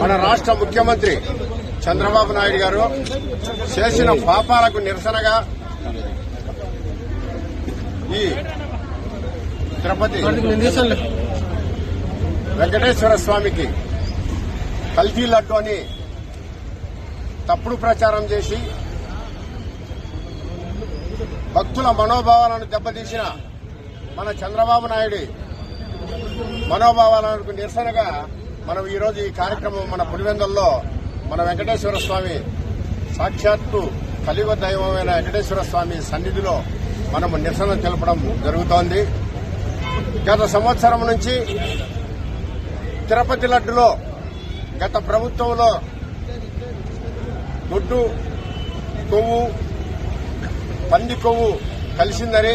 మన రాష్ట్ర ముఖ్యమంత్రి చంద్రబాబు నాయుడు గారు చేసిన పాపాలకు నిరసనగా ఈ తిరుపతి వెంకటేశ్వర స్వామికి కల్తీ లడ్డు అని తప్పుడు ప్రచారం చేసి భక్తుల మనోభావాలను దెబ్బతీసిన మన చంద్రబాబు నాయుడు మనోభావాలకు నిరసనగా మనం ఈరోజు ఈ కార్యక్రమం మన పులివెందుల్లో మన వెంకటేశ్వర స్వామి సాక్షాత్తు కలియుగ దైవమైన వెంకటేశ్వర స్వామి సన్నిధిలో మనం నిరసన తెలపడం జరుగుతోంది. గత సంవత్సరం నుంచి తిరుపతి లడ్డులో గత ప్రభుత్వంలో గుడ్డు కొవ్వు పంది కొవ్వు కలిసిందని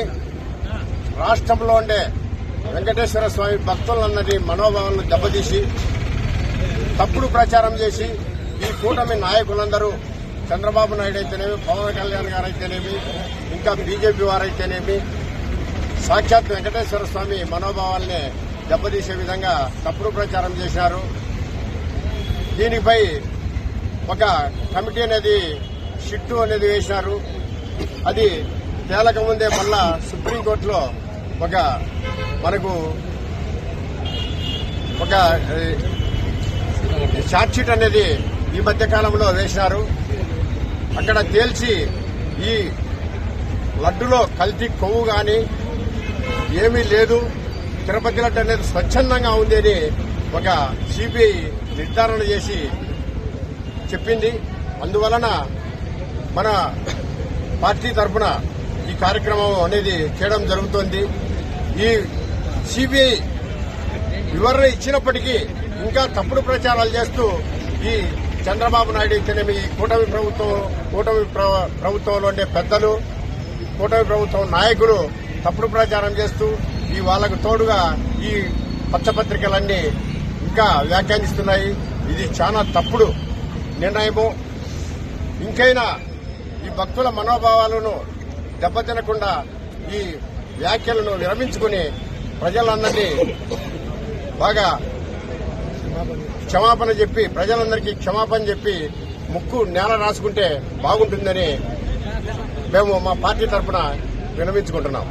రాష్ట్రంలో ఉండే వెంకటేశ్వర స్వామి భక్తులన్నది మనోభావాలను దెబ్బతీసి తప్పుడు ప్రచారం చేసి ఈ కూటమి నాయకులందరూ చంద్రబాబు నాయుడు అయితేనేమి పవన్ కళ్యాణ్ గారు అయితేనేమి ఇంకా బీజేపీ వారైతేనేమి సాక్షాత్ వెంకటేశ్వర స్వామి మనోభావాల్ని దెబ్బతీసే విధంగా తప్పుడు ప్రచారం చేశారు. దీనిపై ఒక కమిటీ అనేది షిట్టు అనేది వేశారు. అది తేలక ముందే మళ్ళా సుప్రీంకోర్టులో ఒక మనకు ఒక షార్ట్ అనేది ఈ మధ్య కాలంలో వేశారు అక్కడ తేల్చి ఈ లడ్డులో కల్తీ కొవ్వు గాని ఏమీ లేదు. తిరుపతి లడ్డు అనేది స్వచ్ఛందంగా ఉంది అని ఒక సిబిఐ నిర్ధారణ చేసి చెప్పింది. అందువలన మన పార్టీ తరఫున ఈ కార్యక్రమం అనేది చేయడం జరుగుతోంది. ఈ సిబిఐ వివరణ ఇచ్చినప్పటికీ ఇంకా తప్పుడు ప్రచారాలు చేస్తూ ఈ చంద్రబాబు నాయుడు అయితేనేమి ఈ కూటమి ప్రభుత్వం కూటమి ప్ర- ప్రభుత్వంలో ఉండే పెద్దలు కూటమి ప్రభుత్వం నాయకులు తప్పుడు ప్రచారం చేస్తూ ఈ వాళ్ళకు తోడుగా ఈ పచ్చపత్రికలన్నీ ఇంకా వ్యాఖ్యానిస్తున్నాయి. ఇది చాలా తప్పుడు నిర్ణయము. ఇంకైనా ఈ భక్తుల మనోభావాలను దెబ్బతినకుండా ఈ వ్యాఖ్యలను విరమించుకుని ప్రజలందరినీ బాగా క్షమాపణ చెప్పి ప్రజలందరికీ క్షమాపణ చెప్పి ముక్కు నేల రాసుకుంటే బాగుంటుందని మేము మా పార్టీ తరఫున విరమించుకుంటున్నాం